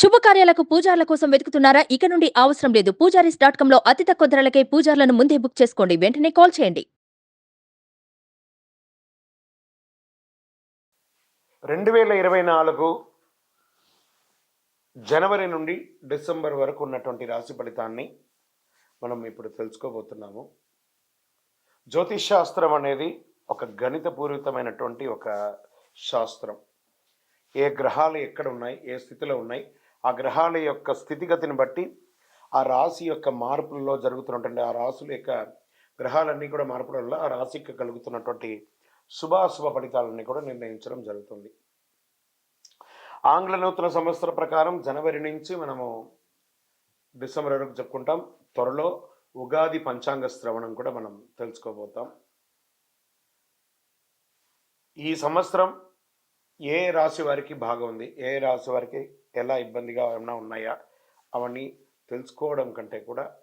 శుభకార్యాలకు పూజార్ల కోసం వెతుకుతున్నారా? ఇక నుండి అవసరం లేదు. పూజారీస్ డాట్ కాంలో అతి తక్కువ ధరలకే పూజార్లను ముందే బుక్ చేసుకోండి. వెంటనే కాల్ చేయండి. రెండు వేల ఇరవై నాలుగు జనవరి నుండి డిసెంబర్ వరకు ఉన్నటువంటి రాశి ఫలితాన్ని మనం ఇప్పుడు తెలుసుకోబోతున్నాము. జ్యోతిష్ శాస్త్రం అనేది ఒక గణితపూరితమైనటువంటి ఒక శాస్త్రం. ఏ గ్రహాలు ఎక్కడ ఉన్నాయి? ఏ స్థితిలో ఉన్నాయి? ఆ గ్రహాల యొక్క స్థితిగతిని బట్టి ఆ రాశి యొక్క మార్పులలో జరుగుతున్నటువంటి ఆ రాశుల యొక్క గ్రహాలన్నీ కూడా మార్పుల వల్ల ఆ రాశికి కలుగుతున్నటువంటి శుభాశుభ ఫలితాలన్నీ కూడా నిర్ణయించడం జరుగుతుంది. ఆంగ్ల నూతన సంవత్సర ప్రకారం జనవరి నుంచి మనము డిసెంబర్ వరకు చెప్పుకుంటాం త్వరలో ఉగాది పంచాంగ శ్రవణం కూడా మనం తెలుసుకోబోతాం. ఈ సంవత్సరం ఏ రాశి వారికి బాగా ఉంది ఏ రాశి వారికి ఎలా ఇబ్బందిగా ఏమైనా ఉన్నాయా? అవన్నీ తెలుసుకోవడం కంటే కూడా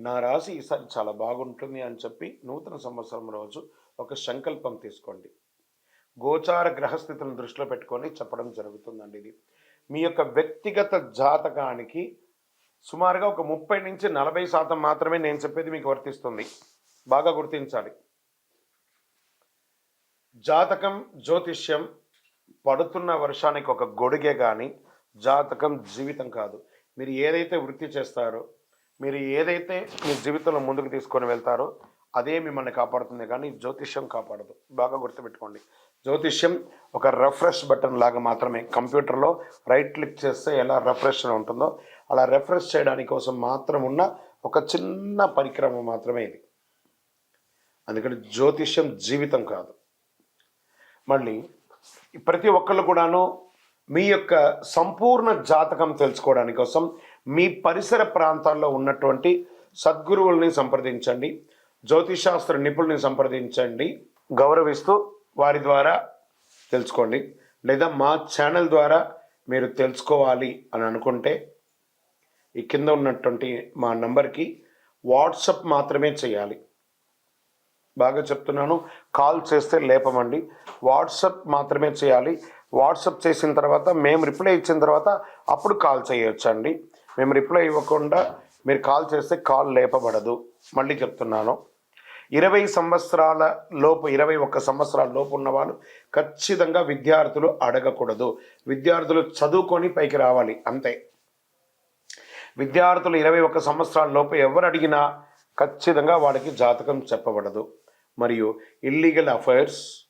నా రాశి ఈసారి చాలా బాగుంటుంది అని చెప్పి నూతన సంవత్సరం రోజు ఒక సంకల్పం తీసుకోండి. గోచార గ్రహస్థితులను దృష్టిలో పెట్టుకొని చెప్పడం జరుగుతుందండి ఇది. మీ యొక్క వ్యక్తిగత జాతకానికి సుమారుగా ఒక ముప్పై నుంచి నలభై శాతం మాత్రమే నేను చెప్పేది మీకు వర్తిస్తుంది. బాగా గుర్తించాలి. జాతకం జ్యోతిష్యం పడుతున్న వర్షానికి ఒక గొడుగే కానీ జాతకం జీవితం కాదు. మీరు ఏదైతే వృత్తి చేస్తారో మీరు ఏదైతే మీ జీవితంలో ముందుకు తీసుకొని వెళ్తారో అదే మిమ్మల్ని కాపాడుతుంది. కానీ జ్యోతిష్యం కాపాడదు. బాగా గుర్తుపెట్టుకోండి. జ్యోతిష్యం ఒక రిఫ్రెష్ బటన్ లాగా మాత్రమే. కంప్యూటర్లో రైట్ క్లిక్ చేస్తే ఎలా రెఫ్రెష్ ఉంటుందో అలా రిఫ్రెష్ చేయడానికి కోసం మాత్రం ఉన్న ఒక చిన్న పరిక్రమ మాత్రమే ఇది. అందుకని జ్యోతిష్యం జీవితం కాదు. మళ్ళీ ప్రతి ఒక్కళ్ళు కూడాను మీ యొక్క సంపూర్ణ జాతకం తెలుసుకోవడానికి కోసం మీ పరిసర ప్రాంతాల్లో ఉన్నటువంటి సద్గురువుల్ని సంప్రదించండి జ్యోతిషాస్త్ర నిపుణుల్ని సంప్రదించండి గౌరవిస్తూ వారి ద్వారా తెలుసుకోండి లేదా మా ఛానల్ ద్వారా మీరు తెలుసుకోవాలి అని అనుకుంటే ఈ కింద ఉన్నటువంటి మా నంబర్కి వాట్సప్ మాత్రమే చేయాలి. బాగా చెప్తున్నాను కాల్ చేస్తే లేపమండి. వాట్సప్ మాత్రమే చేయాలి. వాట్సప్ చేసిన తర్వాత మేము రిప్లై ఇచ్చిన తర్వాత అప్పుడు కాల్ చేయొచ్చండి. మేము రిప్లై ఇవ్వకుండా మీరు కాల్ చేస్తే కాల్ లేపబడదు. మళ్ళీ చెప్తున్నాను. ఇరవై సంవత్సరాల లోపు ఇరవై ఒక్క సంవత్సరాల లోపు ఉన్నవాళ్ళు ఖచ్చితంగా విద్యార్థులు అడగకూడదు. విద్యార్థులు చదువుకొని పైకి రావాలి అంతే. విద్యార్థులు ఇరవై ఒక్క సంవత్సరాల లోపు ఎవరు అడిగినా ఖచ్చితంగా వాడికి జాతకం చెప్పబడదు. మరియు ఇల్లీగల్ అఫైర్స్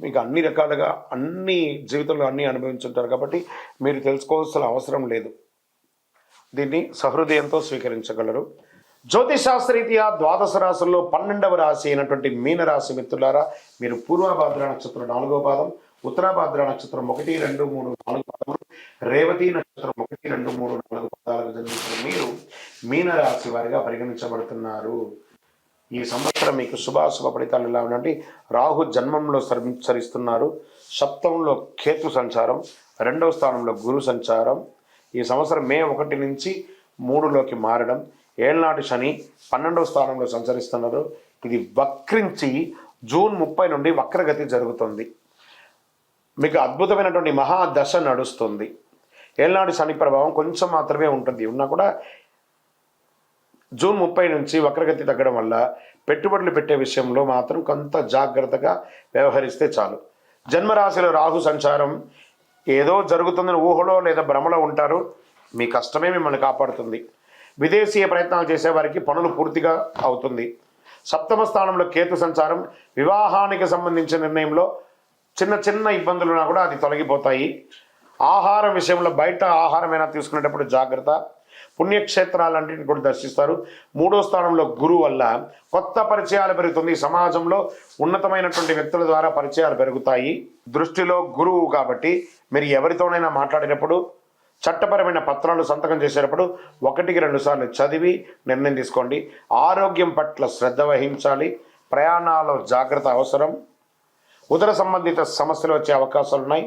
మీకు అన్ని రకాలుగా అన్ని జీవితంలో అన్నీ అనుభవించుంటారు కాబట్టి మీరు తెలుసుకోవాల్సిన అవసరం లేదు. దీన్ని సహృదయంతో స్వీకరించగలరు. జ్యోతిశాస్త్రరీత్యా ద్వాదశ రాశుల్లో పన్నెండవ రాశి అయినటువంటి మీనరాశి మిత్రులారా మీరు పూర్వభాద్ర నక్షత్రం నాలుగో పాదం ఉత్తరాభాద్ర నక్షత్రం ఒకటి రెండు మూడు నాలుగు పాదములు రేవతి నక్షత్రం ఒకటి రెండు మూడు నాలుగు పాదాలకు జన్మించిన మీరు మీనరాశి వారిగా పరిగణించబడుతున్నారు. ఈ సంవత్సరం మీకు శుభాశుభ ఫలితాలు ఎలా ఉండండి? రాహు జన్మంలో సంచరిస్తున్నారు సప్తంలో కేతు సంచారం. రెండవ స్థానంలో గురు సంచారం. ఈ సంవత్సరం మే ఒకటి నుంచి మూడులోకి మారడం. ఏళ్ళనాటి శని పన్నెండవ స్థానంలో సంచరిస్తున్నారు. ఇది వక్రించి జూన్ ముప్పై నుండి వక్రగతి జరుగుతుంది. మీకు అద్భుతమైనటువంటి మహాదశ నడుస్తుంది. ఏళ్ళనాటి శని ప్రభావం కొంచెం మాత్రమే ఉంటుంది. ఉన్నా కూడా జూన్ ముప్పై నుంచి వక్రగతి తగ్గడం వల్ల పెట్టుబడులు పెట్టే విషయంలో మాత్రం కొంత జాగ్రత్తగా వ్యవహరిస్తే చాలు. జన్మరాశిలో రాహు సంచారం ఏదో జరుగుతుందని ఊహలో లేదా భ్రమలో ఉంటారు. మీ కష్టమే మిమ్మల్ని కాపాడుతుంది. విదేశీయ ప్రయత్నాలు చేసేవారికి పనులు పూర్తిగా అవుతుంది. సప్తమ స్థానంలో కేతు సంచారం వివాహానికి సంబంధించిన నిర్ణయంలో చిన్న చిన్న ఇబ్బందులున్నా కూడా అది తొలగిపోతాయి. ఆహారం విషయంలో బయట ఆహారమైనా తీసుకునేటప్పుడు జాగ్రత్త. పుణ్యక్షేత్రాలన్నింటిని కూడా దర్శిస్తారు. మూడో స్థానంలో గురువు వల్ల కొత్త పరిచయాలు పెరుగుతుంది. సమాజంలో ఉన్నతమైనటువంటి వ్యక్తుల ద్వారా పరిచయాలు పెరుగుతాయి. దృష్టిలో గురువు కాబట్టి మీరు ఎవరితోనైనా మాట్లాడినప్పుడు చట్టపరమైన పత్రాలు సంతకం చేసేటప్పుడు ఒకటికి రెండు సార్లు చదివి నిర్ణయం తీసుకోండి. ఆరోగ్యం పట్ల శ్రద్ధ వహించాలి. ప్రయాణాల్లో జాగ్రత్త అవసరం. ఉదర సంబంధిత సమస్యలు వచ్చే అవకాశాలు ఉన్నాయి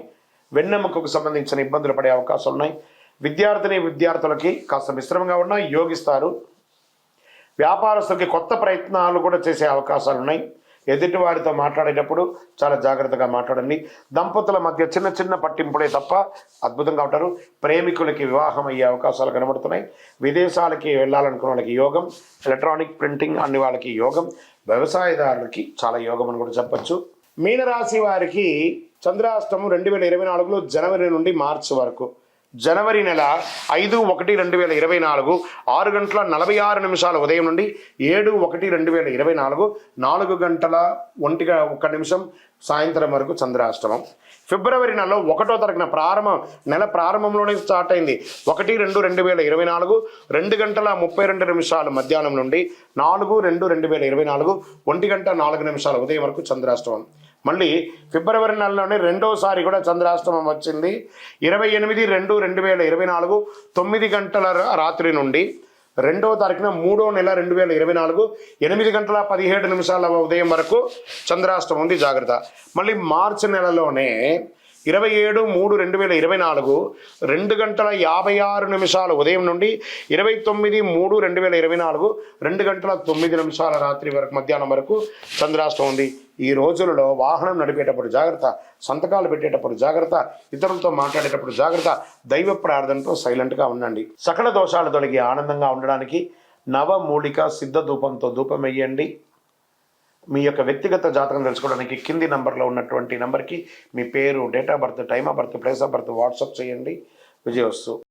వెన్నెముకకు సంబంధించిన ఇబ్బందులు పడే అవకాశాలు ఉన్నాయి విద్యార్థిని విద్యార్థులకి కాస్త మిశ్రమంగా ఉన్నా యోగిస్తారు. వ్యాపారస్తులకి కొత్త ప్రయత్నాలు కూడా చేసే అవకాశాలు ఉన్నాయి. ఎదుటి వారితో మాట్లాడేటప్పుడు చాలా జాగ్రత్తగా మాట్లాడండి. దంపతుల మధ్య చిన్న చిన్న పట్టింపుడే తప్ప అద్భుతంగా ఉంటారు. ప్రేమికులకి వివాహం అయ్యే అవకాశాలు కనబడుతున్నాయి. విదేశాలకి వెళ్ళాలనుకున్న వాళ్ళకి యోగం ఎలక్ట్రానిక్ ప్రింటింగ్ అన్ని వాళ్ళకి యోగం వ్యవసాయదారులకి చాలా యోగం అని కూడా చెప్పొచ్చు. మీనరాశి వారికి చంద్రాష్టమం రెండు వేల ఇరవై నాలుగులో జనవరి నుండి మార్చి వరకు జనవరి నెల ఐదు ఒకటి రెండు వేల ఇరవై నాలుగు ఆరు గంటల నలభై ఆరు నిమిషాల ఉదయం నుండి ఏడు ఒకటి రెండు వేల ఇరవై నాలుగు నాలుగు గంటల ఒంటిగా ఒక్క నిమిషం సాయంత్రం వరకు చంద్రాష్టమం. ఫిబ్రవరి నెలలో ఒకటో తారీఖున ప్రారంభం నెల ప్రారంభంలోనే స్టార్ట్ అయింది. ఒకటి రెండు రెండు వేల ఇరవై నాలుగు రెండు గంటల ముప్పై రెండు నిమిషాలు మధ్యాహ్నం నుండి నాలుగు రెండు రెండు వేల ఇరవై నాలుగు ఒంటి గంట నాలుగు నిమిషాల ఉదయం వరకు చంద్రాష్టమం. మళ్ళీ ఫిబ్రవరి నెలలోనే రెండోసారి కూడా చంద్రాష్టమం వచ్చింది. ఇరవై ఎనిమిది రెండు రెండు వేల ఇరవై నాలుగు తొమ్మిది గంటల రాత్రి నుండి రెండవ తారీఖున మూడో నెల రెండు వేల ఇరవై నాలుగు ఎనిమిది గంటల పదిహేడు నిమిషాల ఉదయం వరకు చంద్రాష్టమం ఉంది. జాగ్రత్త. మళ్ళీ మార్చి నెలలోనే ఇరవై ఏడు మూడు రెండు వేల ఇరవై నాలుగు రెండు గంటల యాభై ఆరు నిమిషాల ఉదయం నుండి ఇరవై తొమ్మిది మూడు రెండు వేల ఇరవై నాలుగు రెండు గంటల తొమ్మిది నిమిషాల రాత్రి వరకు మధ్యాహ్నం వరకు చంద్రాష్టం ఉంది. ఈ రోజులలో వాహనం నడిపేటప్పుడు జాగ్రత్త సంతకాలు పెట్టేటప్పుడు జాగ్రత్త ఇతరులతో మాట్లాడేటప్పుడు జాగ్రత్త దైవ ప్రార్థనతో సైలెంట్గా ఉండండి. సకల దోషాలు తొలగి ఆనందంగా ఉండడానికి నవమూలిక సిద్ధ ధూపంతో ధూపం వేయండి మీ యొక్క వ్యక్తిగత జాతకం తెలుసుకోవడానికి కింది నంబర్లో ఉన్నటువంటి నంబర్కి మీ పేరు date of birth time of birth place of birth WhatsApp చేయండి. విజయవస్తు.